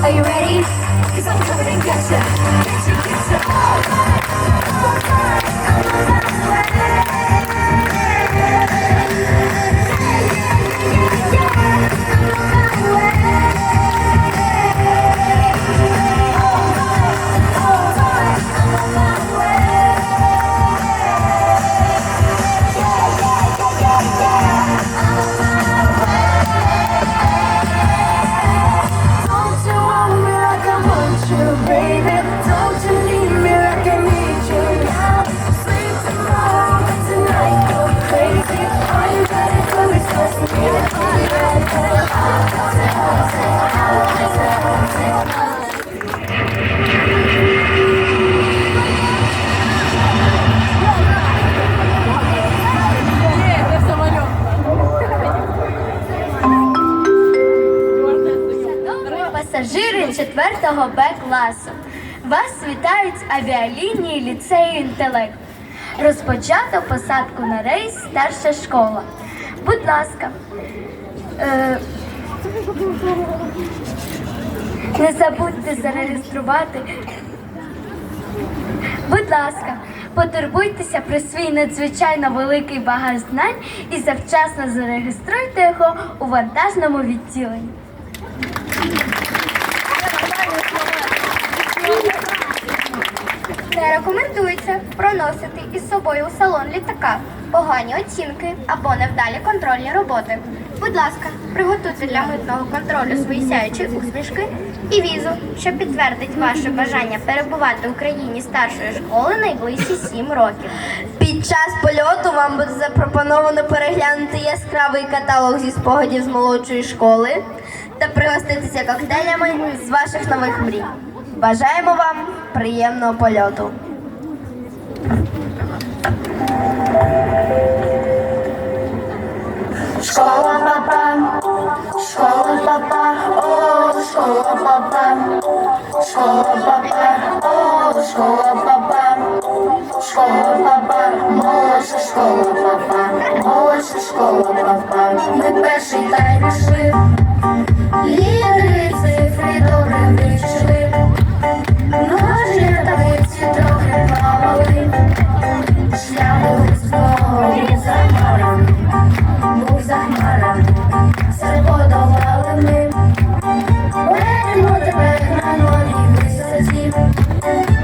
Are you ready? Cause I'm coming to get you, get you, get you. 4 4 Б класу. Вас вітають авіалінії ліцею інтелект. Розпочато посадку на рейс старша школа. Будь ласка, е не забудьте зареєструвати. Будь ласка, потурбуйтеся про свій надзвичайно великий багаж знань і завчасно зареєструйте його у вантажному відділенні. Це рекомендується проносити із собою у салон літака погані оцінки або невдалі контрольні роботи. Будь ласка, приготуйте для митного контролю свої сяючі усмішки і візу, що підтвердить ваше бажання перебувати в Україні старшої школи найближчі 7 років. Під час польоту вам буде запропоновано переглянути яскравий каталог зі спогадів з молодшої школи та пригоститися коктейлями з ваших нових мрій. Бажаємо вам приємного польоту! Szkoła papa, szkoła papa, o szkoła baba, szkoła baba, o szkoła papa, szkoła papa, może szkoła baba, może szkoła baba. My перший тайм шив, лідри. Bye.